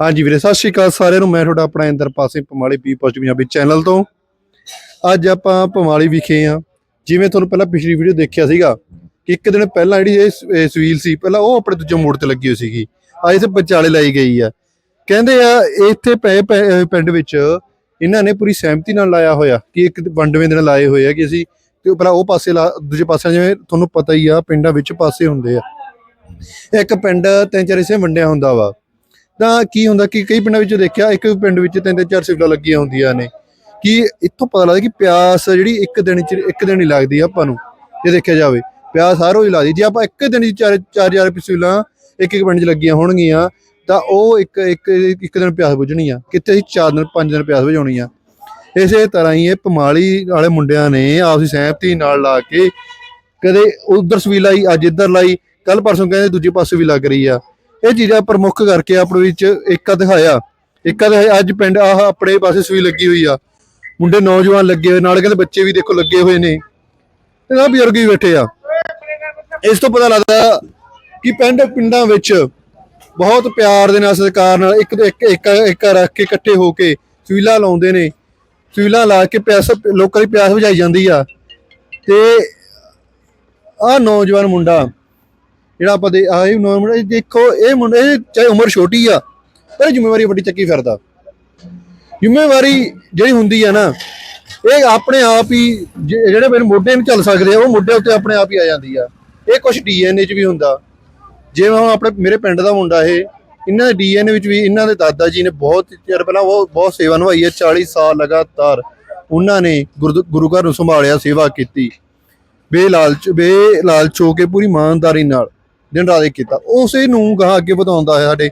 ਹਾਂਜੀ ਵੀਰੇ, ਸਤਿ ਸ਼੍ਰੀ ਅਕਾਲ ਸਾਰਿਆਂ ਨੂੰ। ਮੈਂ ਤੁਹਾਡਾ ਆਪਣਾ ਇੰਦਰ ਪਾਸੇ ਪਮਾਲੀ ਪੀ ਪੋਸਟ ਪੰਜਾਬੀ ਚੈਨਲ ਤੋਂ। ਅੱਜ ਆਪਾਂ ਪਮਾਲੀ ਵਿਖੇ ਆ ਜਿਵੇਂ ਤੁਹਾਨੂੰ ਪਹਿਲਾਂ ਪਿਛਲੀ ਵੀਡੀਓ ਦੇਖਿਆ ਸੀਗਾ ਕਿ ਇੱਕ ਦਿਨ ਪਹਿਲਾਂ ਜਿਹੜੀ ਇਹ ਸਵੀਲ ਸੀ, ਪਹਿਲਾਂ ਉਹ ਆਪਣੇ ਦੂਜੇ ਮੋੜ ਤੇ ਲੱਗੀ ਹੋਈ ਸੀਗੀ। ਅੱਜ ਇੱਥੇ ਵਿਚਾਲੇ ਲਾਈ ਗਈ ਆ। ਕਹਿੰਦੇ ਆ, ਇੱਥੇ ਪਏ ਪਿੰਡ ਵਿੱਚ ਇਹਨਾਂ ਨੇ ਪੂਰੀ ਸਹਿਮਤੀ ਨਾਲ ਲਾਇਆ ਹੋਇਆ ਕਿ ਇੱਕ ਵੰਡਵੇਂ ਦਿਨ ਲਾਏ ਹੋਏ ਆ ਕਿ ਅਸੀਂ ਤੇ ਪਹਿਲਾਂ ਉਹ ਪਾਸੇ ਲਾ, ਦੂਜੇ ਪਾਸੇ ਜਿਵੇਂ ਤੁਹਾਨੂੰ ਪਤਾ ਹੀ ਆ, ਪਿੰਡਾਂ ਵਿੱਚ ਪਾਸੇ ਹੁੰਦੇ ਆ। ਇੱਕ ਪਿੰਡ ਤਿੰਨ ਚਾਰ ਹਿੱਸੇ ਵੰਡਿਆ ਹੁੰਦਾ ਵਾ। ਤਾਂ ਕੀ ਹੁੰਦਾ ਕਿ ਕਈ ਪਿੰਡਾਂ ਵਿੱਚ ਦੇਖਿਆ, ਇੱਕ ਪਿੰਡ ਵਿੱਚ ਤਿੰਨ ਤਿੰਨ ਚਾਰ ਸਿਵਲਾਂ ਲੱਗੀਆਂ ਹੁੰਦੀਆਂ ਨੇ। ਕਿ ਇੱਥੋਂ ਪਤਾ ਲੱਗਦਾ ਕਿ ਪਿਆਸ ਜਿਹੜੀ ਇੱਕ ਦਿਨ ਚ, ਇੱਕ ਦਿਨ ਹੀ ਲੱਗਦੀ ਆ ਆਪਾਂ ਨੂੰ, ਜੇ ਦੇਖਿਆ ਜਾਵੇ। ਪਿਆਸ ਹਰ ਰੋਜ਼ ਲੱਗਦੀ। ਜੇ ਆਪਾਂ ਇੱਕ ਦਿਨ ਚ ਚਾਰ ਚਾਰ ਚਾਰ ਸਿਵਲਾਂ ਇੱਕ ਇੱਕ ਪਿੰਡ 'ਚ ਲੱਗੀਆਂ ਹੋਣਗੀਆਂ, ਤਾਂ ਉਹ ਇੱਕ ਇੱਕ ਇੱਕ ਦਿਨ ਪਿਆਸ ਬੁਝਣੀ ਆ ਕਿਤੇ ਅਸੀਂ ਚਾਰ ਦਿਨ, ਪੰਜ ਦਿਨ ਪਿਆਸ ਬੁਝਾਉਣੀ ਆ ਇਸੇ ਤਰ੍ਹਾਂ ਹੀ ਇਹ ਪਮਾਲੀ ਵਾਲੇ ਮੁੰਡਿਆਂ ਨੇ ਆਪਸੀ ਸਹਿਮਤੀ ਨਾਲ ਲਾ ਕੇ ਕਦੇ ਉਧਰ ਸਵੀ ਲਾਈ, ਅੱਜ ਇੱਧਰ ਲਾਈ। ਕੱਲ ਪਰਸੋਂ ਕਹਿੰਦੇ ਦੂਜੇ ਪਾਸੇ ਵੀ ਲੱਗ ਰਹੀ ਆ। ਇਹ ਚੀਜ਼ਾਂ ਪ੍ਰਮੁੱਖ ਕਰਕੇ ਆਪਣੇ ਵਿੱਚ ਏਕਾ ਦਿਖਾਇਆ। ਏਕਾ ਦਿਖਾਇਆ ਅੱਜ ਪਿੰਡ ਆਹ ਆਪਣੇ ਪਾਸੇ ਸੂਈ ਲੱਗੀ ਹੋਈ ਆ। ਮੁੰਡੇ ਨੌਜਵਾਨ ਲੱਗੇ ਹੋਏ, ਨਾਲ ਕਹਿੰਦੇ ਬੱਚੇ ਵੀ ਦੇਖੋ ਲੱਗੇ ਹੋਏ ਨੇ। ਤੇ ਆ ਬਜ਼ੁਰਗ ਵੀ ਬੈਠੇ ਆ। ਇਸ ਤੋਂ ਪਤਾ ਲੱਗਦਾ ਕਿ ਪਿੰਡ, ਪਿੰਡਾਂ ਵਿੱਚ ਬਹੁਤ ਪਿਆਰ ਦੇ ਨਾਲ, ਸਤਿਕਾਰ ਨਾਲ ਇੱਕ ਇੱਕ ਇੱਕ ਇੱਕ ਰੱਖ ਕੇ ਇਕੱਠੇ ਹੋ ਕੇ ਸਵੀਲਾ ਲਾਉਂਦੇ ਨੇ। ਸਵੀਲਾ ਲਾ ਕੇ ਪਿਆਸ, ਲੋਕਾਂ ਦੀ ਪਿਆਸ ਬੁਝਾਈ ਜਾਂਦੀ ਆ। ਤੇ ਆ ਨੌਜਵਾਨ ਮੁੰਡਾ ਜਿਹੜਾ ਆਪਾਂ ਦੇ ਆਹੀ ਨੋਰਮਲ ਦੇਖੋ, ਇਹ ਮੁੰਡੇ ਚਾਹੇ ਉਮਰ ਛੋਟੀ ਆ, ਪਰ ਜ਼ਿੰਮੇਵਾਰੀ ਵੱਡੀ ਚੱਕੀ ਫਿਰਦਾ। ਜ਼ਿੰਮੇਵਾਰੀ ਜਿਹੜੀ ਹੁੰਦੀ ਆ ਨਾ, ਇਹ ਆਪਣੇ ਆਪ ਹੀ ਜਿਹੜੇ ਮੇਰੇ ਮੋਢੇ ਨੂੰ ਚੱਲ ਸਕਦੇ ਆ, ਉਹ ਮੋਢੇ ਉੱਤੇ ਆਪਣੇ ਆਪ ਹੀ ਆ ਜਾਂਦੀ ਆ। ਇਹ ਕੁਝ ਡੀਐਨਏ 'ਚ ਵੀ ਹੁੰਦਾ। ਜਿਵੇਂ ਹੁਣ ਆਪਣੇ ਮੇਰੇ ਪਿੰਡ ਦਾ ਮੁੰਡਾ ਇਹ, ਇਹਨਾਂ ਦੇ ਡੀਐਨਏ ਵਿੱਚ ਵੀ ਇਹਨਾਂ ਦੇ ਦਾਦਾ ਜੀ ਨੇ ਬਹੁਤ ਚਿਰ ਪਹਿਲਾਂ ਉਹ ਬਹੁਤ ਸੇਵਾ ਨਿਭਾਈ ਹੈ 40 ਸਾਲ ਲਗਾਤਾਰ ਉਹਨਾਂ ਨੇ ਗੁਰਦ- ਗੁਰੂ ਘਰ ਨੂੰ ਸੰਭਾਲਿਆ, ਸੇਵਾ ਕੀਤੀ। ਬੇਲਾਲਚ ਬੇਲਾਲਚ ਹੋ ਕੇ ਪੂਰੀ ਇਮਾਨਦਾਰੀ ਨਾਲ। ਦਿਨ ਰਾਤ ਕੀਤਾ। ਉਸੇ ਨੂੰ ਗਾਹ ਅੱਗੇ ਵਧਾਉਂਦਾ ਹੈ ਸਾਡੇ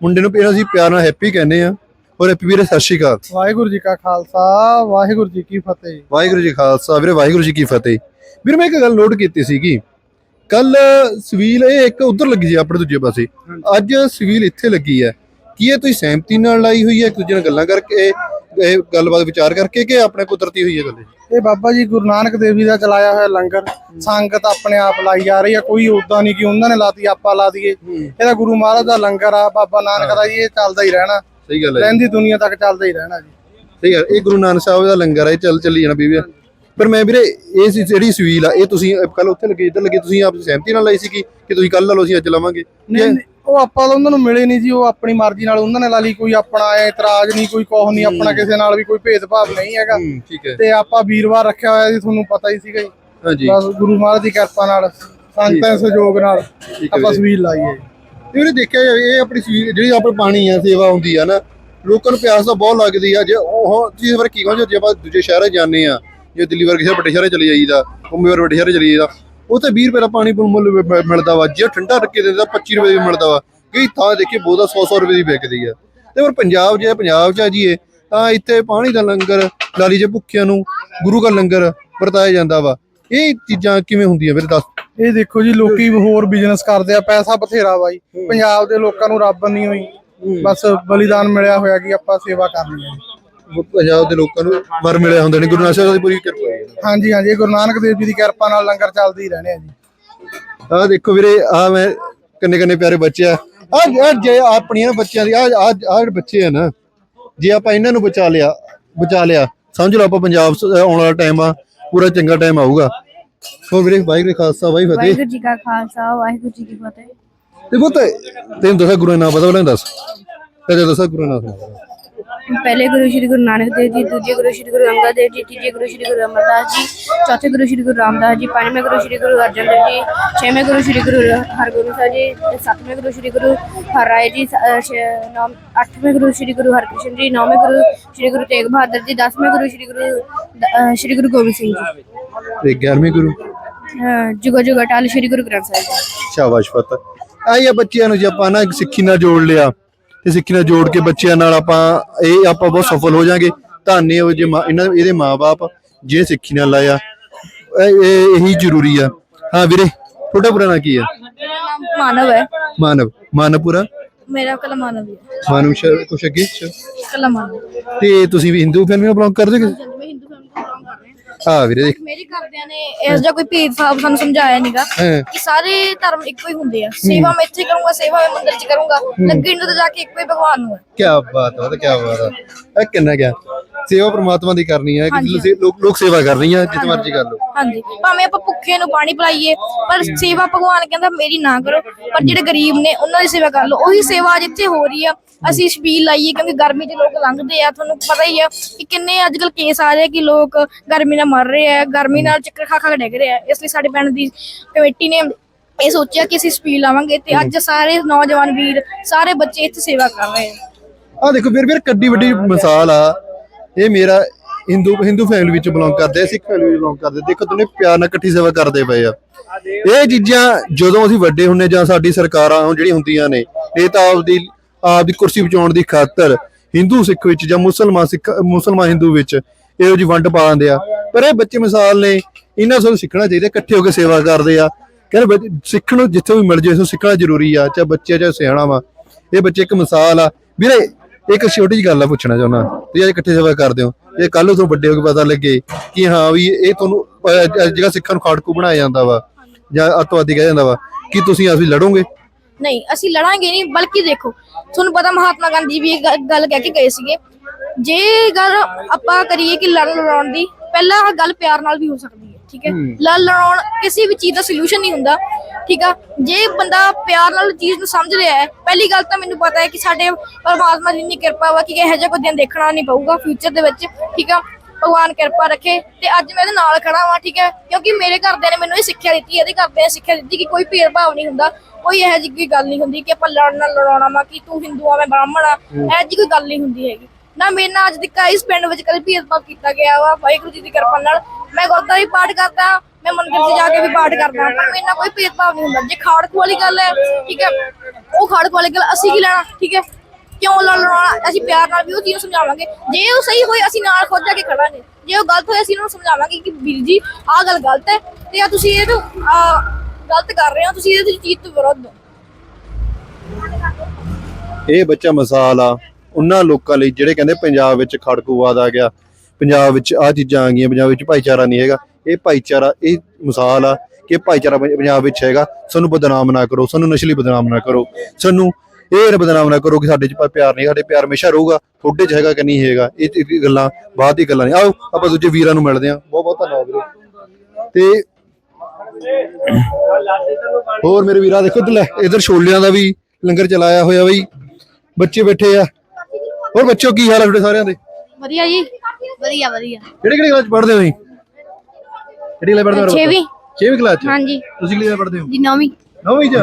ਮੁੰਡੇ ਨੂੰ ਪਹਿਲਾਂ ਅਸੀਂ ਪਿਆਰ ਨਾਲ ਹੈਪੀ ਕਹਿੰਦੇ ਆ ਔਰ ਹੈਪੀ ਵੀਰੇ ਸਤਿ ਸ਼੍ਰੀ ਅਕਾਲ। ਵਾਹਿਗੁਰੂ ਜੀ ਕਾ ਖਾਲਸਾ ਵਾਹਿਗੁਰੂ ਜੀ ਕੀ ਫਤਿਹ। ਵਾਹਿਗੁਰੂ ਜੀ ਖਾਲਸਾ ਵੀਰੇ ਵਾਹਿਗੁਰੂ ਜੀ ਕੀ ਫਤਿਹ। ਵੀਰੇ ਮੈਂ ਇੱਕ ਗੱਲ ਨੋਟ ਕੀਤੀ ਸੀਗੀ। ਕੱਲ ਸਵੀਲ ਇਹ ਇੱਕ ਉਧਰ ਲੱਗੀ ਸੀ ਆਪਣੇ ਦੂਜੇ ਪਾਸੇ। ਅੱਜ ਸਵੀਲ ਇੱਥੇ ਲੱਗੀ ਹੈ। ਕੀ ਇਹ ਤੁਸੀਂ ਸਹਿਮਤੀ ਨਾਲ ਲਾਈ ਹੋਈ ਹੈ ਇੱਕ ਦੂਜੇ ਨਾਲ ਗੱਲਾਂ ਕਰਕੇ? ਇਹ ਗੱਲਬਾਤ ਵਿਚਾਰ ਕਰਕੇ ਕਿ ਆਪਣੇ ਕੁਦਰਤੀ ਹੋਈ ਹੈ ਗੱਲ ਇਹ? ਬਾਬਾ ਜੀ ਗੁਰੂ ਨਾਨਕ ਦੇਵ ਜੀ ਦਾ ਚਲਾਇਆ ਹੋਇਆ ਲੰਗਰ ਸੰਗਤ ਆਪਣੇ ਆਪ ਲਾਈ ਜਾ ਰਹੀ ਆ ਕੋਈ ਉਦਾਂ ਨਹੀਂ ਕਿ ਉਹਨਾਂ ਨੇ ਲਾਤੀ ਆਪਾਂ ਲਾ ਦਈਏ। ਇਹਦਾ ਗੁਰੂ ਮਹਾਰਾਜ ਦਾ ਲੰਗਰ ਆ ਬਾਬਾ ਨਾਨਕ ਦਾ ਜੀ ਇਹ ਚੱਲਦਾ ਹੀ ਰਹਿਣਾ। ਸਹੀ ਗੱਲ ਹੈ ਰਹਿੰਦੀ ਦੁਨੀਆ ਤੱਕ ਚੱਲਦਾ ਹੀ ਰਹਿਣਾ ਜੀ। ਸਹੀ ਗੱਲ ਇਹ ਗੁਰੂ ਨਾਨਕ ਸਾਹਿਬ ਦਾ ਲੰਗਰ ਹੈ ਇਹ ਚੱਲ ਚੱਲੀ ਜਾਣਾ ਬੀਬੀ। ਪਰ ਮੈਂ ਵੀਰੇ ਇਹ ਸੀ ਜਿਹੜੀ ਸਵੀਲ ਆ ਇਹ ਤੁਸੀਂ ਕੱਲ ਉੱਥੇ ਲੱਗੇ ਇੱਧਰ ਲੱਗੇ ਤੁਸੀਂ ਆਪ ਸਹਿਮਤੀ ਨਾਲ ਲਾਈ ਸੀ ਕਿ ਤੁਸੀਂ ਕੱਲ ਲਾ ਲਓ ਅਸੀਂ ਅੱਜ ਲਾਵਾਂਗੇ? ਨਹੀਂ ਨਹੀਂ, ਉਹ ਆਪਾਂ ਤਾਂ ਉਹਨਾਂ ਨੂੰ ਮਿਲੇ ਨਹੀਂ ਜੀ ਉਹ ਆਪਣੀ ਮਰਜ਼ੀ ਨਾਲ ਉਹਨਾਂ ਨੇ ਲਾ ਲਈ ਕੋਈ ਆਪਣਾ ਇਤਰਾਜ਼ ਨਹੀਂ ਕੋਈ ਕੋਹ ਨਹੀਂ ਆਪਣਾ ਕਿਸੇ ਨਾਲ ਵੀ ਕੋਈ ਭੇਦਭਾਵ ਨਹੀਂ ਹੈਗਾ। ਹੂੰ ਠੀਕ ਹੈ। ਤੇ ਆਪਾਂ ਵੀਰਵਾਰ ਰੱਖਿਆ ਹੋਇਆ ਜੀ ਤੁਹਾਨੂੰ ਪਤਾ ਹੀ ਸੀਗਾ ਜੀ। ਹਾਂਜੀ। ਬਸ ਗੁਰੂ ਮਹਾਰਾਜ ਦੀ ਕਿਰਪਾ ਨਾਲ ਸੰਤਾਂ ਦੇ ਸਹਿਯੋਗ ਨਾਲ ਆਪਾਂ। ਸਵੀਲ ਲਾਈਏ। ਤੇ ਵੀਰੇ ਦੇਖਿਆ ਇਹ ਆਪਣੀ ਜਿਹੜੀ ਆਪਣੇ ਪਾਣੀ ਆ ਸੇਵਾ ਹੁੰਦੀ ਆ ਨਾ ਲੋਕਾਂ ਨੂੰ ਪਿਆਸ ਤਾਂ ਬਹੁਤ ਲੱਗਦੀ ਆ ਜੇ ਉਹ ਚੀਜ਼ ਵਰ ਕੀ ਕਹੋ ਜੇ ਆਪਾਂ ਦੂਜੇ ਸ਼ਹਿਰਾਂ ਜਾਂਦੇ ਆ ਜੇ ਦਿੱਲੀ ਵਰਗੇ ਸ਼ਹਿਰ ਵੱਡੇ ਸ਼ਹਿਰਾਂ ਚਲੇ ਜਾਈਦਾ ਮੁੰਬਈ ਵਰਗੇ ਵੱਡੇ ਸ਼ਹਿਰਾਂ ਚਲੇ ਜਾਈਦਾ ਉੱਥੇ 20 ਰੁਪਏ ਦਾ ਪਾਣੀ ਮੁੱਲ ਮਿਲਦਾ ਵਾ। ਜੇ ਠੰਡਾ ਰੱਖੇ ਦਿੰਦਾ 25 ਰੁਪਏ ਵੀ ਮਿਲਦਾ ਵਾ। ਕਈ ਥਾਂ ਦੇਖੀ ਬਹੁਤਾ 100 100 ਰੁਪਏ ਦੀ ਵਿਕਦੀ ਆ। ਤੇ ਪਰ ਪੰਜਾਬ ਜੇ ਪੰਜਾਬ 'ਚ ਆ ਜੀਏ ਤਾਂ ਇੱਥੇ ਪਾਣੀ ਦਾ ਲੰਗਰ ਲਾਲੀ ਜੇ ਭੁੱਖਿਆਂ ਨੂੰ ਗੁਰੂ ਦਾ ਲੰਗਰ ਵਰਤਾਇਆ ਜਾਂਦਾ ਵਾ। ਇਹ ਚੀਜ਼ਾਂ ਕਿਵੇਂ ਹੁੰਦੀਆਂ ਵੀਰੇ ਦੱਸ? ਇਹ ਦੇਖੋ ਜੀ ਲੋਕੀ ਹੋਰ ਬਿਜ਼ਨਸ ਕਰਦੇ ਆ ਪੈਸਾ ਬਥੇਰਾ ਬਾਈ ਪੰਜਾਬ ਦੇ ਲੋਕਾਂ ਨੂੰ ਰੱਬ ਨਹੀਂ ਹੋਈ। ਬਸ ਬਲੀਦਾਨ ਮਿਲਿਆ ਹੋਇਆ ਕਿ ਆਪਾਂ ਸੇਵਾ ਕਰਨੀ ਹੈ। ਪੰਜਾਬ ਦੇ ਲੋਕਾਂ ਨੂੰ ਵਰ ਮਿਲਿਆ ਹੁੰਦਾ ਨੇ ਗੁਰੂ ਨਾਨਕ ਸਾਹਿਬ ਦੀ ਪੂਰੀ ਕਿਰਪਾ ਹੈ। ਹਾਂਜੀ ਹਾਂਜੀ ਇਹ ਗੁਰੂ ਨਾਨਕ ਦੇਵ ਜੀ ਦੀ ਕਿਰਪਾ ਨਾਲ ਲੰਗਰ ਚੱਲਦੇ ਹੀ ਰਹਿਣੇ ਆ ਜੀ। ਆਹ ਦੇਖੋ ਵੀਰੇ ਆ ਮੈਂ ਕੰਨੇ ਕੰਨੇ ਪਿਆਰੇ ਬੱਚੇ ਆ। ਆ ਜੇ ਆਪਣੀਆਂ ਬੱਚਿਆਂ ਦੀ ਆ ਆ ਜਿਹੜੇ ਬੱਚੇ ਆ ਨਾ ਜੇ ਆਪਾਂ ਇਹਨਾਂ ਨੂੰ ਬਚਾ ਲਿਆ ਬਚਾ ਲਿਆ ਸਮਝ ਲਓ ਆਪਾਂ ਪੰਜਾਬ ਆਉਣ ਵਾਲਾ ਟਾਈਮ ਆ ਪੂਰਾ ਚੰਗਾ ਟਾਈਮ ਆਊਗਾ। ਹੋਰ ਵੀਰੇ ਵਾਹਿਗੁਰੂ ਜੀ ਕਾ ਖਾਲਸਾ ਵਾਹਿ ਫਤਿਹ। ਵਾਹਿਗੁਰੂ ਜੀ ਕਾ ਖਾਲਸਾ ਵਾਹਿਗੁਰੂ ਜੀ ਕੀ ਫਤਿਹ। ਤੇ ਪੁੱਤ ਤੈਨੂੰ ਦੱਸਾਂ ਗੁਰੂ ਨਾਮ ਪਤਾ ਬਲਾਂ ਦੱਸ। ਕਦੇ ਦੱਸਾਂ ਗੁਰੂ ਨਾਮ ਪਹਿਲੇ ਗੁਰੂ ਸ਼੍ਰੀ ਗੁਰੂ ਨਾਨਕ ਦੇਵ ਜੀ ਦੂਜੇ ਗੁਰੂ ਸ਼੍ਰੀ ਗੁਰੂ ਅੰਗਦ ਦੇਵ ਜੀ ਤੀਜੇ ਗੁਰੂ ਸ਼੍ਰੀ ਗੁਰੂ ਅਮਰਦਾਸ ਜੀ ਚੌਥੇ ਗੁਰੂ ਸ਼੍ਰੀ ਗੁਰੂ ਰਾਮਦਾਸ ਜੀ ਪੰਜਵੇਂ ਗੁਰੂ ਸ਼੍ਰੀ ਗੁਰੂ ਅਰਜਨ ਦੇਵ ਜੀ ਛੇਵੇਂ ਗੁਰੂ ਸ਼੍ਰੀ ਗੁਰੂ ਹਰਗੋਬਿੰਦ ਸਾਹਿਬ ਜੀ ਤੇ ਸੱਤਵੇਂ ਗੁਰੂ ਸ਼੍ਰੀ ਗੁਰੂ ਹਰਿਰਾਏ ਜੀ ਅੱਠਵੇਂ ਗੁਰੂ ਸ਼੍ਰੀ ਗੁਰੂ ਹਰਕ੍ਰਿਸ਼ਨ ਜੀ ਨੌਵੇਂ ਗੁਰੂ ਸ਼੍ਰੀ ਗੁਰੂ ਤੇਗ ਬਹਾਦਰ ਜੀ ਦਸਵੇਂ ਗੁਰੂ ਸ਼੍ਰੀ ਗੁਰੂ ਸ਼੍ਰੀ ਗੁਰੂ ਗੋਬਿੰਦ ਸਿੰਘ ਜੀ ਤੇ 11ਵੇਂ ਗੁਰੂ ਜੁਗਾ ਜੁਗਾ ਅਟਲ ਸ਼੍ਰੀ ਗੁਰੂ ਗ੍ਰੰਥ ਸਾਹਿਬ ਜੀ ਸ਼ਾਬਾਸ਼ ਪੁੱਤ ਆਈ ਆ ਬੱਚਿਆਂ ਨੂੰ ਜੇ ਆਪਾਂ ਨਾ ਸਿੱਖੀ ਨਾਲ ਜੋੜ ਲਿਆ ਤੇ ਸਿੱਖੀ ਨਾਲ ਜੋੜ ਕੇ ਬੱਚਿਆਂ ਨਾਲ ਆਪਾਂ ਇਹ ਆਪਾਂ ਬਹੁਤ ਸਫਲ ਹੋ ਜਾਾਂਗੇ। ਧੰਨੇ ਹੋ ਜੇ ਇਹਨਾਂ ਇਹਦੇ ਮਾਪੇ ਜੇ ਸਿੱਖੀ ਨਾਲ ਲਾਇਆ। ਇਹ ਇਹ- ਜ਼ਰੂਰੀ ਆ। ਹਾਂ ਵੀਰੇ ਤੁਹਾਡਾ ਪੂਰਾ ਨਾਂ ਕੀ ਆ? ਮਾਨਵ ਹੈ। ਮਾਨਵ। ਮਾਨਵਪੁਰਾ ਮੇਰਾ ਕਲਾ ਮਾਨਵ ਹੈ ਮਾਨਵ ਸ਼ਰ ਕੁਛ ਅੱਗੇ ਅੱਛਾ। ਕਲਾ ਮਾਨਵ। ਤੇ ਤੁਸੀਂ ਵੀ ਹਿੰਦੂ ਫੈਮਿਲੀ ਨਾਲ ਬਿਲੋਂਗ ਕਰਦੇ ਹਾਂ ਆ ਵੀਰੇ ਦੇਖ। ਮੇਰੇ ਘਰਦਿਆਂ ਨੇ ਇਸ ਦਾ ਕੋਈ ਭੇਦਭਾਵ ਸਾਨੂੰ ਸਮਝਾਇਆ ਨਹੀਂਗਾ ਹਾਂ। ਕਿ ਸਾਰੇ ਧਰਮ ਇੱਕੋ ਹੀ ਹੁੰਦੇ ਆ। ਸੇਵਾ ਮੈਂ ਇੱਥੇ ਕਰੂੰਗਾ ਸੇਵਾ ਮੈਂ ਮੰਦਿਰ 'ਚ ਕਰੂੰਗਾ ਲੱਗੇ ਨੂੰ ਤਾਂ ਜਾ ਕੇ ਇੱਕੋ ਹੀ ਭਗਵਾਨ ਨੂੰ ਹੈ ਕੀ ਬਾਤ ਹੈ ਕੀ ਬਾਤ ਹੈ ਇਹ ਕਿੰਨਾ ਗਿਆ ਸੇਵਾ ਪ੍ਰਮਾਤਮਾ ਦੀ ਕਰਨੀ ਹੈ ਕਿ ਤੁਸੀਂ ਲੋਕ ਲੋਕ ਸੇਵਾ ਕਰ ਰਹੀ ਹੈ ਜਿੱਤ ਮਰਜ਼ੀ ਕਰ ਲਓ। ਹਾਂਜੀ। ਭਾਵੇਂ ਆਪਾਂ ਭੁੱਖੇ ਨੂੰ ਪਾਣੀ ਪਿਲਾਈਏ ਪਰ ਸੇਵਾ ਭਗਵਾਨ ਕਹਿੰਦਾ ਮੇਰੀ ਨਾ ਕਰੋ ਪਰ ਜਿਹੜੇ ਗਰੀਬ ਨੇ ਉਹਨਾਂ ਦੀ ਸੇਵਾ ਕਰ ਲਓ। ਉਹੀ ਸੇਵਾ ਜਿੱਥੇ ਹੋ ਰਹੀ ਆ ਅਸੀਂ ਛਬੀਲ ਲਾਈਏ ਕਿਉਂਕਿ ਗਰਮੀ 'ਚ ਲੋਕ ਲੰਘਦੇ ਆ ਤੁਹਾਨੂੰ ਪਤਾ ਹੀ ਆ ਕਿ ਕਿੰਨੇ ਅੱਜ ਕੱਲ ਕੇਸ ਆ ਰਹੇ ਕਿ ਲੋਕ ਗਰਮੀ ਨਾਲ ਮਰ ਰਹੇ ਆ ਗਰਮੀ ਨਾਲ ਚੱਕਰ ਖਾ ਖਾ ਕੇ ਡਿੱਗ ਰਹੇ ਆ। ਇਸ ਲਈ ਸਾਡੇ ਪਿੰਡ ਦੀ ਕਮੇਟੀ ਨੇ ਇਹ ਸੋਚਿਆ ਕਿ ਅਸੀਂ ਛਬੀਲ ਲਾਵਾਂਗੇ ਤੇ ਅੱਜ ਸਾਰੇ ਨੌਜਵਾਨ ਵੀਰ ਸਾਰੇ ਬੱਚੇ ਇੱਥੇ ਸੇਵਾ ਕਰ ਰਹੇ ਆ। ਆ ਦੇਖੋ ਵੀਰ ਵੀਰ ਕੱਡੀ ਵੱਡੀ ਮਿਸਾਲ ਆ। ਇਹ ਮੇਰਾ ਹਿੰਦੂ ਹਿੰਦੂ ਫੈਮਿਲੀ ਵਿੱਚ ਬਿਲੋਂਗ ਕਰਦੇ ਆ ਸਿੱਖ ਫੈਮਿਲੀ ਵਿੱਚ ਬਿਲੋਂਗ ਕਰਦੇ। ਦੇਖੋ ਤੁਨੇ ਪਿਆਰ ਨਾਲ ਇਕੱਠੀ ਸੇਵਾ ਕਰਦੇ ਪਏ ਆ। ਇਹ ਚੀਜ਼ਾਂ ਜਦੋਂ ਅਸੀਂ ਵੱਡੇ ਹੁੰਨੇ ਜਾਂ ਸਾਡੀ ਸਰਕਾਰਾਂ ਜਿਹੜੀਆਂ ਹੁੰਦੀਆਂ ਨੇ, ਇਹ ਤਾਂ ਆਪਦੀ ਆਪਦੀ ਕੁਰਸੀ ਬਚਾਉਣ ਦੀ ਖਾਤਰ ਹਿੰਦੂ ਸਿੱਖ ਵਿੱਚ ਜਾਂ ਮੁਸਲਮਾਨ ਸਿੱਖ, ਮੁਸਲਮਾਨ ਹਿੰਦੂ ਵਿੱਚ ਇਹੋ ਜਿਹੀ ਵੰਡ ਪਾ ਦਿੰਦੇ ਆ। ਪਰ ਇਹ ਬੱਚੇ ਮਿਸਾਲ ਨੇ, ਇਹਨਾਂ ਤੋਂ ਸਿੱਖਣਾ ਚਾਹੀਦਾ, ਇਕੱਠੇ ਹੋ ਕੇ ਸੇਵਾ ਕਰਦੇ ਆ। ਕਹਿੰਦੇ ਬੱਚੇ, ਸਿੱਖਣ ਨੂੰ ਜਿੱਥੇ ਵੀ ਮਿਲ ਜੇ ਸੋ ਸਿੱਖਣਾ ਜ਼ਰੂਰੀ ਆ, ਚਾਹੇ ਬੱਚੇ ਚਾਹੇ ਸਿਆਣਾ ਵਾ। ਇਹ ਬੱਚੇ ਇੱਕ ਮਿਸਾਲ ਆ। ਵੀਰੇ ਇੱਕ ਛੋਟੀ ਜਿਹੀ ਗੱਲ ਆ ਪੁੱਛਣਾ ਚਾਹੁੰਦਾ, ਤੁਸੀਂ ਅੱਜ ਇਕੱਠੇ ਸੇਵਾ ਕਰਦੇ ਹੋ ਇਹ ਕੱਲ ਨੂੰ ਤੁਹਾਨੂੰ ਵੱਡੇ ਹੋ ਕੇ ਪਤਾ ਲੱਗੇ ਕਿ ਹਾਂ ਵੀ ਇਹ ਤੁਹਾਨੂੰ ਜਿਹੜਾ ਸਿੱਖਾਂ ਨੂੰ ਖਾੜਕੂ ਬਣਾਇਆ ਜਾਂਦਾ ਵਾ, ਜਾਂ ਅਤਵਾਦੀ ਕਿਹਾ ਜਾਂਦਾ ਵਾ, ਕਿ ਤੁਸੀਂ ਅਸੀਂ ਲੜੋਗੇ? ਨਹੀਂ, ਅਸੀਂ ਲੜਾਂਗੇ ਨਹੀਂ, ਬਲਕਿ ਦੇਖੋ, ਤੁਹਾਨੂੰ ਪਤਾ ਮਹਾਤਮਾ ਗਾਂਧੀ ਵੀ ਇਹ ਗ- ਗੱਲ ਕਹਿ ਕੇ ਗਏ ਸੀਗੇ। ਜੇ ਗੱਲ ਆਪਾਂ ਕਰੀਏ ਕਿ ਲੜ ਲੜਾਉਣ ਦੀ, ਪਹਿਲਾਂ ਗੱਲ ਪਿਆਰ ਨਾਲ ਵੀ ਹੋ ਸਕਦੀ ਹੈ ਠੀਕ ਹੈ? ਲੜ ਲੜਾਉਣ ਕਿਸੇ ਵੀ ਚੀਜ਼ ਦਾ ਸੋਲੂਸ਼ਨ ਨਹੀਂ ਹੁੰਦਾ ਠੀਕ ਆ? ਜੇ ਬੰਦਾ ਪਿਆਰ ਨਾਲ ਚੀਜ਼ ਨੂੰ ਸਮਝ ਰਿਹਾ ਹੈ ਪਹਿਲੀ ਗੱਲ ਤਾਂ ਮੈਨੂੰ ਪਤਾ ਹੈ ਕਿ ਸਾਡੇ ਪਰਮਾਤਮਾ ਦੀ ਇੰਨੀ ਕਿਰਪਾ ਵਾ ਕਿ ਇਹੋ ਜਿਹਾ ਕੋਈ ਦਿਨ ਦੇਖਣਾ ਨਹੀਂ ਪਊਗਾ ਫਿਊਚਰ ਦੇ ਵਿੱਚ ਠੀਕ ਆ? ਭਗਵਾਨ ਕਿਰਪਾ ਰੱਖੇ ਤੇ ਅੱਜ ਮੈਂ ਇਹਦੇ ਨਾਲ ਖੜਾ ਵਾਂ ਠੀਕ ਹੈ? ਕਿਉਂਕਿ ਮੇਰੇ ਘਰਦਿਆਂ ਨੇ ਮੈਨੂੰ ਇਹ ਸਿੱਖਿਆ ਦਿੱਤੀ ਇਹਦੇ ਘਰਦਿਆਂ ਨੇ ਸਿੱਖਿਆ ਦਿੱਤੀ ਕਿ ਕੋਈ ਭੇਦਭਾਵ ਨਹੀਂ ਹੁੰਦਾ ਕੋਈ ਇਹੋ ਜਿਹੀ ਕੋਈ ਗੱਲ ਨਹੀਂ ਹੁੰਦੀ ਕਿ ਆਪਾਂ ਲੜਨਾ ਲੜਾਉਣਾ ਵਾ ਕਿ ਤੂੰ ਹਿੰਦੂ ਆ ਮੈਂ ਬ੍ਰਾਹਮਣ ਆ ਇਹੋ ਜਿਹੀ ਕੋਈ ਗੱਲ ਨਹੀਂ ਹੁੰਦੀ ਹੈਗੀ। ਨਾ ਮੇਰੇ ਨਾਲ ਅੱਜ ਤੱਕ ਇਸ ਪਿੰਡ ਵਿੱਚ ਕਦੇ ਭੇਦਭਾਵ ਕੀਤਾ ਗਿਆ ਵਾ ਵਾਹਿਗੁਰੂ ਜੀ ਦੀ ਕਿਰਪਾ ਨਾਲ ਮੈਂ ਗੁਰਦੁਆਰੇ ਵੀ ਪਾਠ ਕਰਦਾ, ਮੈਂ ਮੰਦਿਰ 'ਚ ਜਾ ਕੇ ਵੀ ਪਾਠ ਕਰਦਾ, ਪਰ ਮੇਰੇ ਨਾਲ ਕੋਈ ਭੇਦਭਾਵ ਨਹੀਂ ਹੁੰਦਾ। ਜੇ ਖਾੜਕੂ ਵਾਲੀ ਗੱਲ ਹੈ, ਠੀਕ ਹੈ, ਉਹ ਖਾੜਕੂ ਵਾਲੀ ਗੱਲ ਅਸੀਂ ਕੀ ਲੈਣਾ, ਠੀਕ ਹੈ? ਕਿਉਂ ਲੜ ਲੜਾਉਣਾ ਅਸੀਂ ਪਿਆਰ ਨਾਲ ਵੀ ਉਹ ਚੀਜ਼ ਨੂੰ ਸਮਝਾਵਾਂਗੇ। ਜੇ ਉਹ ਸਹੀ ਹੋਏ, ਅਸੀਂ ਨਾਲ ਖੁਦ ਜਾ ਕੇ ਖੜਾਂਗੇ। ਜੇ ਉਹ ਗਲਤ ਹੋਏ, ਅਸੀਂ ਉਹਨੂੰ ਸਮਝਾਵਾਂਗੇ ਕਿ ਵੀਰ ਜੀ, ਆਹ ਗੱਲ ਗਲਤ ਹੈ ਤੇ ਆ ਤੁਸੀਂ ਇਹ ਗਲਤ ਕਰ ਰਹੇ ਹੋ, ਤੁਸੀਂ ਇਹਦੇ ਚੀਜ਼ ਤੋਂ ਵਿਰੋਧ ਹੋ। ਇਹ ਬੱਚਾ ਮਿਸਾਲ ਆ। ਉਹਨਾਂ ਲੋਕਾਂ ਲਈ ਜਿਹੜੇ ਕਹਿੰਦੇ ਪੰਜਾਬ ਵਿੱਚ ਖੜਕੂਵਾਦ ਆ ਗਿਆ। ਪੰਜਾਬ ਵਿੱਚ ਆ ਚੀਜ਼ਾਂ ਆ ਗਈਆਂ, ਪੰਜਾਬ ਵਿੱਚ ਭਾਈਚਾਰਾ ਨਹੀਂ ਹੈਗਾ। ਇਹ ਭਾਈਚਾਰਾ, ਇਹ ਮਿਸਾਲ ਆ ਕਿ ਭਾਈਚਾਰਾ ਪੰਜ- ਪੰਜਾਬ ਵਿੱਚ ਹੈਗਾ। ਸਾਨੂੰ ਬਦਨਾਮ ਨਾ ਕਰੋ, ਸਾਨੂੰ ਨਸਲੀ ਬਦਨਾਮ ਨਾ ਕਰੋ। ਸਾਨੂੰ ਇਹ ਨਾ ਬਦਨਾਮ ਨਾ ਕਰੋ ਕਿ ਸਾਡੇ ਚ ਪਿਆਰ ਨਹੀਂ, ਸਾਡੇ ਪਿਆਰ ਹਮੇਸ਼ਾ ਰਹੂਗਾ। ਤੁਹਾਡੇ ਚ ਹੈਗਾ ਕਿ ਨਹੀਂ ਹੈਗਾ, ਇਹ ਇਹ ਗੱਲਾਂ ਬਾਅਦ ਦੀ ਗੱਲਾਂ ਨਹੀਂ ਆਓ, ਆਪਾਂ ਦੂਜੇ ਵੀਰਾਂ ਨੂੰ ਮਿਲਦੇ ਹਾਂ। ਬਹੁਤ ਬਹੁਤ ਧੰਨਵਾਦ ਵੀਰੇ। ਤੇ ਹੋਰ ਮੇਰੇ ਵੀਰਾ, ਦੇਖੋ ਇੱਧਰ ਲੈ, ਇਧਰ ਛੋਲਿਆਂ ਦਾ ਵੀ ਲੰਗਰ ਚਲਾਇਆ ਹੋਇਆ ਬਈ। ਬੱਚੇ ਬੈਠੇ ਆ। ਹੋਰ ਬੱਚੋ ਕੀ ਹਾਲ ਹੈ ਤੁਹਾਡੇ ਸਾਰਿਆਂ ਦੇ? ਵਧੀਆ ਜੀ। ਵਧੀਆ ਵਧੀਆ। ਕਿਹੜੇ ਕਿਹੜੇ ਕਲਾਸ ਪੜ੍ਹਦੇ ਹੋ ਜੀ ਕਿਹੜੀ ਕਲਾਸ ਪੜ੍ਹਦੇ ਹੋ? ਛੇਵੀਂ। 6ਵੀਂ ਕਲਾਸ ਚ? ਹਾਂਜੀ। ਤੁਸੀਂ ਕਿਹੜੀ ਕਲਾਸ ਪੜ੍ਹਦੇ ਹੋ? ਜੀ ਨੌਵੀਂ। ਨੌਵੀਂ ਚ?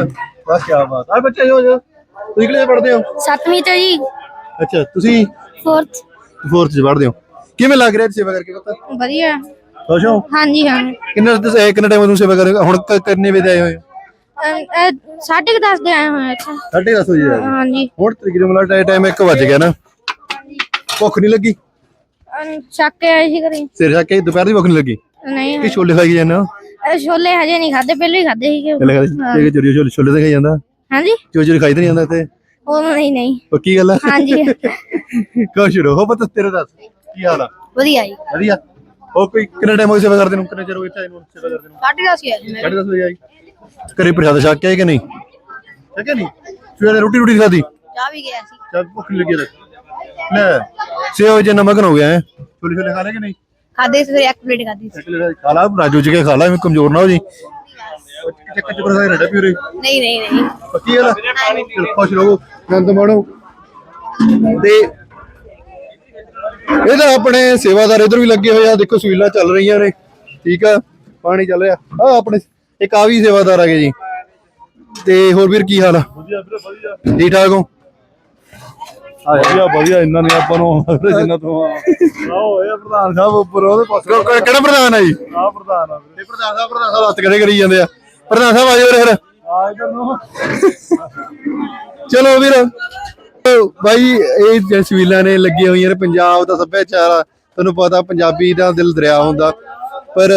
ਬਸ ਕੀ ਬਾਤ। ਆ ਬੱਚੇ ਜੋ ਜੋ। ਤੁਸੀਂ ਕਿਹੜੀ ਕਲਾਸ ਪੜ੍ਹਦੇ ਹੋ? ਸੱਤਵੀਂ ਚ ਜੀ। ਅੱਛਾ ਤੁਸੀਂ? ਫੋਰਥ 4th ਚ ਪੜ੍ਹਦੇ ਹੋ। ਕਿਵੇਂ ਲੱਗ ਰਿਹਾ ਸੇਵਾ ਕਰਕੇ ਪਤਾ? ਵਧੀਆ। ਖੁਸ਼ ਹੋ? ਹਾਂਜੀ ਹਾਂ ਕਿੰਨਾ ਤੁਸੀਂ ਕਿੰਨਾ ਟਾਈਮ ਤੋਂ ਸੇਵਾ ਕਰ ਰਹੇ ਹੋ? ਹੁਣ ਕ- ਕਿੰਨੇ ਵਜੇ ਆਏ ਹੋਏ ਹੋ? ਸਾਢੇ ਕੁ ਦਸ ਦੇ ਆਏ ਹੋਏ ਸਾਢੇ ਦਸ ਵਜੇ ਆਏ ਹੋ। ਹਾਂਜੀ। ਹੁਣ ਤਕਰੀਬਨ ਟਾਈਮ 1 ਵਜ ਗਿਆ ਨਾ। ਭੁੱਖ ਨਹੀਂ ਲੱਗੀ? ਅਮ, ਛੱਕ ਕੇ ਆਏ ਸੀ ਘਰੇ। ਸਿਰ ਜਾ ਕੇ ਦੁਪਹਿਰ ਦੀ ਭੁੱਖ ਨਹੀਂ ਲੱਗੀ? ਨਹੀਂ ਕਿ ਛੋਲੇ ਖਾਈ ਜਾਂਦੇ ਹੋ? ਇਹ ਛੋਲੇ ਹਜੇ ਨਹੀਂ ਖਾਦੇ ਪਹਿਲਾਂ ਹੀ ਖਾਦੇ ਸੀਗੇ। ਚੱਲੇ ਖਾਈ ਚੋਰੀ ਛੋਲੇ ਛੋਲੇ ਤੇ ਖਾਈ ਜਾਂਦਾ? ਹਾਂਜੀ? ਚੋਰੀ ਚੋਰੀ ਖਾਈ ਤਾਂ ਨਹੀਂ ਜਾਂਦਾ ਤੇ ਉਹ ਨਹੀਂ ਨਹੀਂ। ਪੱਕੀ ਗੱਲ ਆ? ਹਾਂਜੀ। ਕੁਛ ਰੋ ਹੋ ਪਤਾ ਤੇਰੇ ਦੱਸ ਕੀ ਹਾਲ ਆ? ਵਧੀਆ ਜੀ। ਵਧੀਆ। ਉਹ ਕੋਈ ਕਿੰਨਾ ਟਾਈਮ ਹੋ ਗਿਆ ਸੇਵਾ ਕਰਦੇ ਨੂੰ? ਕਿੰਨੇ ਚਿਰ ਹੋ ਗਿਆ ਚਾਹੇ ਨੂੰ ਸੇਵਾ ਕਰਦੇ ਨੂੰ? ਸਾਢੇ ਦਸ ਸਾਢੇ ਵਜੇ ਆਈ ਘਰੇ ਪ੍ਰਸ਼ਾਦ ਛਕ ਕੇ ਆਏ ਕਿ ਨਹੀਂ? ਛਕਿਆ ਨਹੀਂ? ਸਵੇਰੇ ਰੋਟੀ ਰੋਟੀ ਖਾਦੀ ਜਾ ਵੀ ਗਿਆ ਸੀ। ਚੱਲ ਭੁੱਖ ਲੱਗੀ ਰੱਖ ਲੈ ਸੇਵਾ ਜੇ ਨਮਕ ਹੋ ਗਿਆ ਹੈ। ਛੋਲੇ ਛੋਲੇ ਖਾ ਲੈ ਕਿ ਨਹੀਂ? ਖਾਦੇ ਸਵੇਰੇ ਇੱਕ ਪਲੇਟ ਖਾਦੀ ਸੀ। ਇੱਕ ਲੈ ਖਾ ਲਾ ਰਾਜੂ ਜੀ ਕੇ ਖਾ ਲਾ ਐਵੇਂ ਕਮਜ਼ੋਰ ਨਾ ਹੋ ਜੀ। ਚੱਕਰ ਚੱਕਰ ਸਾਰੇ ਰੜਾ ਪੀ ਰਹੇ ਨਹੀਂ ਨਹੀਂ ਨਹੀਂ। ਪੱਕੀ ਗੱਲ ਆ? ਚਲੋ ਖੁਸ਼ ਰਹੋ ਆਨੰਦ ਮਾਣੋ। ਤੇ ਇਹਦਾ ਆਪਣੇ ਸੇਵਾਦਾਰ ਇਧਰ ਵੀ ਲੱਗੇ ਹੋਏ ਆ ਦੇਖੋ ਸਵੀਲਾਂ ਚੱਲ ਰਹੀਆਂ ਨੇ। ਠੀਕ ਆ ਪਾਣੀ ਚੱਲ ਰਿਹਾ। ਆ ਆਪਣੇ ਇੱਕ ਆ ਵੀ ਸੇਵਾਦਾਰ ਆ ਗਏ ਜੀ। ਤੇ ਹੋਰ ਵੀਰ ਕੀ ਹਾਲ ਆ? ਵਧੀਆ ਵੀਰੇ ਵਧੀਆ। ਠੀਕ ਠਾਕ ਹੋ? ਵਧੀਆ ਵਧੀਆ ਇੰਨਾ ਨਹੀਂ ਆਪਾਂ ਨੂੰ ਜਿੰਨਾ ਤੋਂ ਆਓ ਇਹ ਪ੍ਰਧਾਨ ਸਾਹਿਬ ਉੱਪਰ ਉਹਦੇ ਪਾਸੇ। ਕਿਹੜਾ ਪ੍ਰਧਾਨ ਆ ਜੀ? ਆ ਪ੍ਰਧਾਨ ਆ ਇਹ ਪ੍ਰਧਾਨ ਸਾਹਿਬ ਪ੍ਰਧਾਨ ਸਾਹਿਬ ਹੱਥ ਕਦੇ ਕਰੀ ਜਾਂਦੇ ਆ? ਪ੍ਰਧਾਨ ਸਾਹਿਬ ਆਜੋ ਵੀਰੇ ਫਿਰ। ਆ ਇਧਰ ਨੂੰ। ਚਲੋ ਵੀਰ। ਬਾਈ ਇਹ ਜਿਹੜੇ ਸਵੀਲਾਂ ਨੇ ਲੱਗੀਆਂ ਹੋਈਆਂ ਨੇ ਪੰਜਾਬ ਦਾ ਸੱਭਿਆਚਾਰ ਆ ਤੁਹਾਨੂੰ ਪਤਾ ਪੰਜਾਬੀ ਦਾ ਦਿਲ ਦਰਿਆ ਹੁੰਦਾ। ਪਰ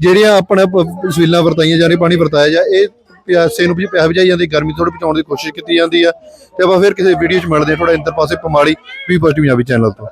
ਜਿਹੜੀਆਂ ਆਪਣਾ ਸਵੀਲਾਂ ਵਰਤਾਈਆਂ ਜਾ ਰਹੀਆਂ ਪਾਣੀ ਵਰਤਾਇਆ ਜਾ ਇਹ ਪਿਆਸੇ ਨੂੰ ਵੀ ਪਿਆ ਵਜਾਈ ਜਾਂਦੀ, ਗਰਮੀ ਥੋੜੀ ਬਚਾਉਣ ਦੀ ਕੋਸ਼ਿਸ਼ ਕੀਤੀ ਜਾਂਦੀ ਆ। ਤੇ ਆਪਾਂ ਫਿਰ ਕਿਸੇ ਵੀਡੀਓ 'ਚ ਮਿਲਦੇ ਹਾਂ ਥੋੜਾ ਇੰਦਰ ਪਾਸੇ ਪਮਾੜੀ ਵੀ ਪੋਜ਼ਿਟਿਵ ਪੰਜਾਬੀ ਚੈਨਲ ਤੋਂ।